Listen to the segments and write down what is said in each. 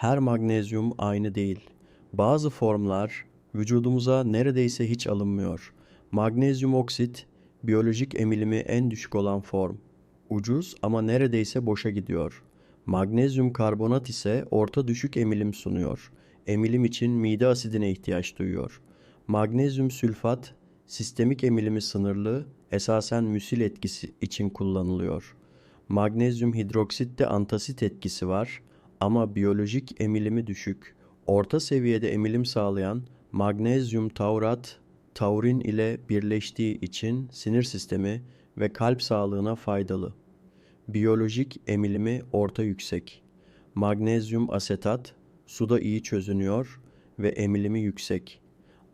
Her magnezyum aynı değil. Bazı formlar vücudumuza neredeyse hiç alınmıyor. Magnezyum oksit biyolojik emilimi en düşük olan form. Ucuz ama neredeyse boşa gidiyor. Magnezyum karbonat ise orta düşük emilim sunuyor. Emilim için mide asidine ihtiyaç duyuyor. Magnezyum sülfat sistemik emilimi sınırlı, esasen müsil etkisi için kullanılıyor. Magnezyum hidroksitte antasit etkisi var ama biyolojik emilimi düşük. Orta seviyede emilim sağlayan magnezyum taurat, taurin ile birleştiği için sinir sistemi ve kalp sağlığına faydalı. Biyolojik emilimi orta yüksek. Magnezyum asetat suda iyi çözünüyor ve emilimi yüksek.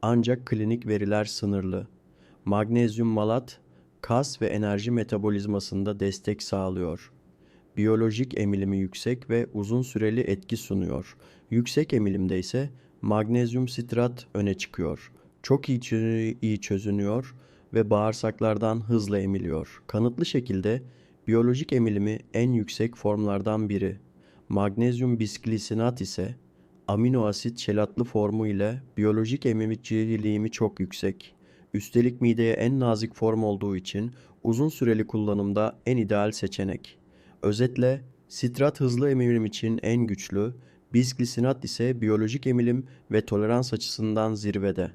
Ancak klinik veriler sınırlı. Magnezyum malat kas ve enerji metabolizmasında destek sağlıyor. Biyolojik emilimi yüksek ve uzun süreli etki sunuyor. Yüksek emilimde ise magnezyum sitrat öne çıkıyor. Çok iyi, çö- iyi çözünüyor ve bağırsaklardan hızla emiliyor. Kanıtlı şekilde biyolojik emilimi en yüksek formlardan biri. Magnezyum bisglisinat ise amino asit çelatlı formu ile biyolojik emiciliğimi çok yüksek. Üstelik mideye en nazik form olduğu için uzun süreli kullanımda en ideal seçenek. Özetle sitrat hızlı emilim için en güçlü, bisglisinat ise biyolojik emilim ve tolerans açısından zirvede.